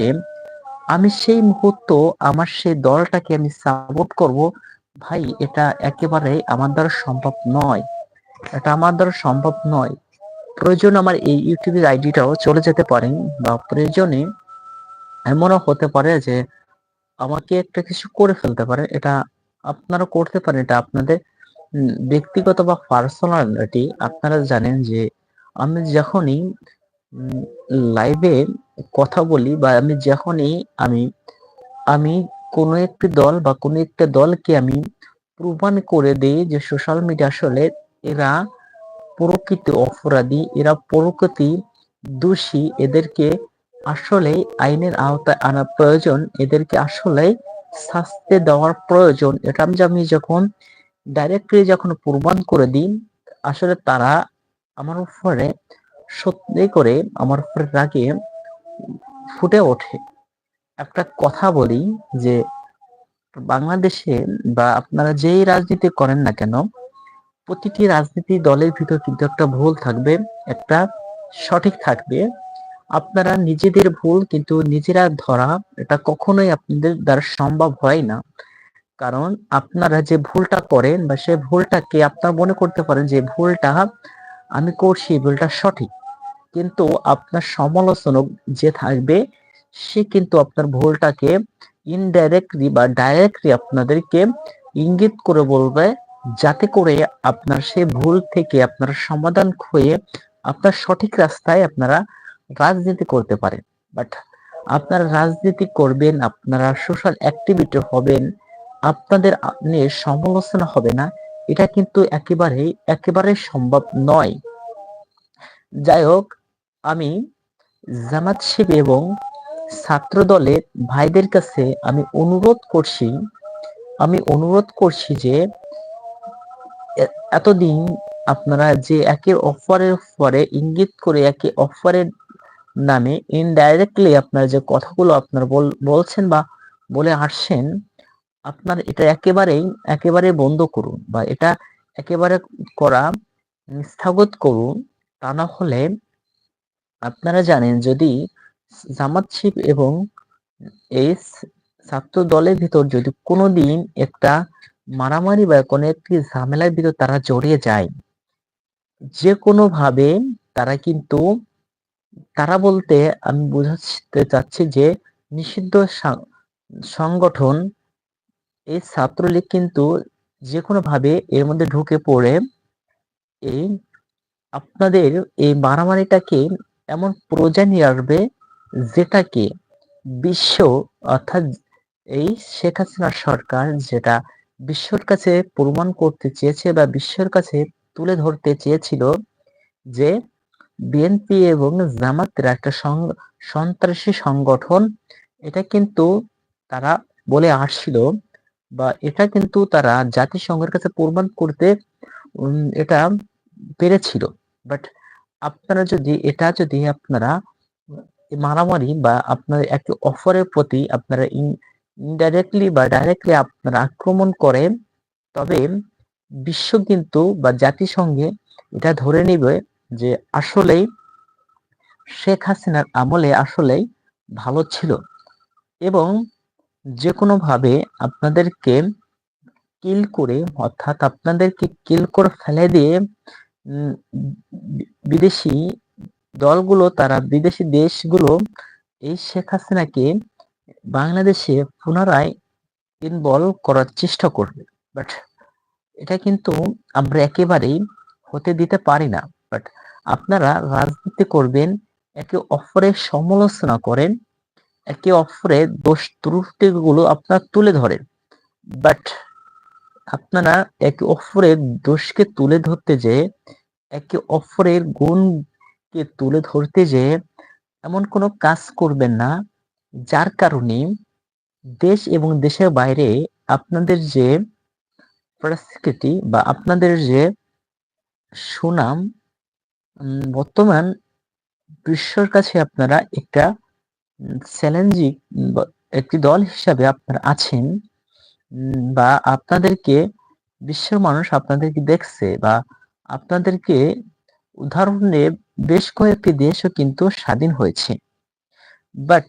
আসে আমি সেই মুহূর্ত আমার সেই দলটাকে আমি সাপোর্ট করব। ভাই, এটা একেবারে আমার দ্বারা সম্ভব নয়। এটা আমার দ্বারা সম্ভব নয়। প্রয়োজন আমার এই ইউটিউবের আইডিটাও চলে যেতে পারেন বা প্রয়োজনে এমনও হতে পারে যে আমাকে একটা কিছু করে ফেলতে পারে। এটা আপনারা করতে পারেন। এটা আপনাদের ব্যক্তিগত বা পার্সোনালিটি আপনারা জানেন যে আমি যখনই লাইভে কথা বলি বা আমি যখনই আমি আমি কোনো একটি দল বা কোনো একটা দলকে আমি প্রমাণ করে দেই যে সোশ্যাল মিডিয়া আসলে এরা প্রকৃত অপরাধী, এরা প্রকৃতি দোষী, এদেরকে আসলে আইনের আওতায় আনা প্রয়োজন, এদেরকে আসলে শাস্তি দেওয়ার প্রয়োজন। এটা আমি আমি যখন ডাইরেক্টলি যখন প্রমাণ করে দিই, আসলে তারা আমার উপরে সত্যি করে, আমার উপরে রাগে ফুটে ওঠে। একটা কথা বলি যে, বাংলাদেশে বা আপনারা যেই রাজনীতি করেন না কেন, প্রতিটি রাজনীতি দলের ভিতর কিন্তু একটা ভুল থাকবে, একটা সঠিক থাকবে। আপনারা নিজেদের ভুল কিন্তু নিজেরা ধরা, এটা কখনোই আপনাদের দ্বারা সম্ভব হয় না। কারণ আপনারা যে ভুলটা করেন বা সে ভুলটাকে আপনার মনে করতে পারেন যে, ভুলটা আমি করছি, ভুলটা সঠিক। কিন্তু আপনার সমালোচনক যে থাকবে, সে কিন্তু আপনার ভুলটাকে ইনডাইরেক্টলি বা ডাইরেক্টলি আপনাদেরকে ইঙ্গিত করে বলবে, যাতে করে আপনার সেই ভুল থেকে আপনার সমাধান হয়ে আপনার সঠিক রাস্তায় আপনারা রাজনীতি করতে পারেন। বাট আপনারা রাজনীতি করবেন, আপনারা সোশ্যাল অ্যাক্টিভিটি হবেন, আপনাদের নিয়ে সমালোচনা হবে না, এটা কিন্তু একেবারেই একেবারে সম্ভব নয়। যাই হোক আমি জামাত শিব এবং ছাত্র দলের ভাইদের কাছে আমি অনুরোধ করছি, আমি অনুরোধ করছি যে এতদিন আপনারা যে একে অফারের পরে ইঙ্গিত করে একে অফারের নামে ইনডাইরেক্টলি আপনার যে কথাগুলো আপনার বলছেন বা বলে আসছেন, আপনার এটা একেবারেই, একেবারে বন্ধ করুন বা এটা একেবারে করা স্থগত করুন, তা না হলে আপনারা জানেন যদি জামাত শিব এবং এই ছাত্র দলের ভিতর যদি কোনোদিন একটা মারামারি বা কোনো একটি ঝামেলার ভিতর তারা জড়িয়ে যায়, যে কোনো ভাবে তারা কিন্তু, তারা বলতে আমি বোঝাতে চাচ্ছি যে নিষিদ্ধ সংগঠন এই ছাত্রলীগ কিন্তু যে কোনো ভাবে এর মধ্যে ঢুকে পড়ে, এই আপনাদের এই মারামারিটাকে এমন প্রজা নিয়ে আসবে যেটাকে বিশ্ব, অর্থাৎ এই শেখ হাসিনা সরকার যেটা বিশ্বর কাছে প্রমাণ করতে চেয়েছে বা বিশ্বের কাছে তুলে ধরতে চেয়েছিল যে বিএনপি এবং জামাতের একটা সন্ত্রাসী সংগঠন, এটা কিন্তু তারা বলে আসছিল বা এটা কিন্তু তারা জাতিসংঘের কাছে প্রমাণ করতে এটা পেরেছিল। বাট আপনারা যদি, এটা যদি আপনারা মারামারি বা আপনার একটি অফারের প্রতি আপনারা ইনডাইরেক্টলি বা ডাইরেক্টলি আপনারা আক্রমণ করেন, তবে বিশ্ব কিন্তু বা জাতিসংঘে এটা ধরে নিবে যে আসলেই শেখ হাসিনার আমলে আসলেই ভালো ছিল। এবং যে কোনো ভাবে আপনাদেরকে কিল করে, অর্থাৎ আপনাদেরকে কিল করে ফেলে দিয়ে বিদেশি দলগুলো, তারা বিদেশি দেশগুলো এই শেখ হাসিনাকে বাংলাদেশে পুনরায় ইনভলভ করার চেষ্টা করবে। বাট এটা কিন্তু আমরা একেবারেই হতে দিতে পারি না। বাট আপনারা রাজনীতি করবেন, একে অপরের সমালোচনা করেন, একে অপরের দোষ ত্রুটিগুলো আপনার তুলে ধরেন। বাট আপনারা একে অপরের দোষকে তুলে ধরতে যে, একে অপরের গুণকে তুলে ধরতে যে, এমন কোনো কাজ করবেন না, যার কারণে দেশ এবং দেশের বাইরে আপনাদের যে পরিস্থিতি বা আপনাদের যে সুনাম বর্তমান বিশ্বর কাছে আপনারা একটা চ্যালেঞ্জিং একটি দল হিসাবে আপনারা আছেন বা আপনাদেরকে বিশ্বের মানুষ আপনাদেরকে দেখছে বা আপনাদেরকে উদাহরণে বেশ কয়েকটি দেশও কিন্তু স্বাধীন হয়েছে। বাট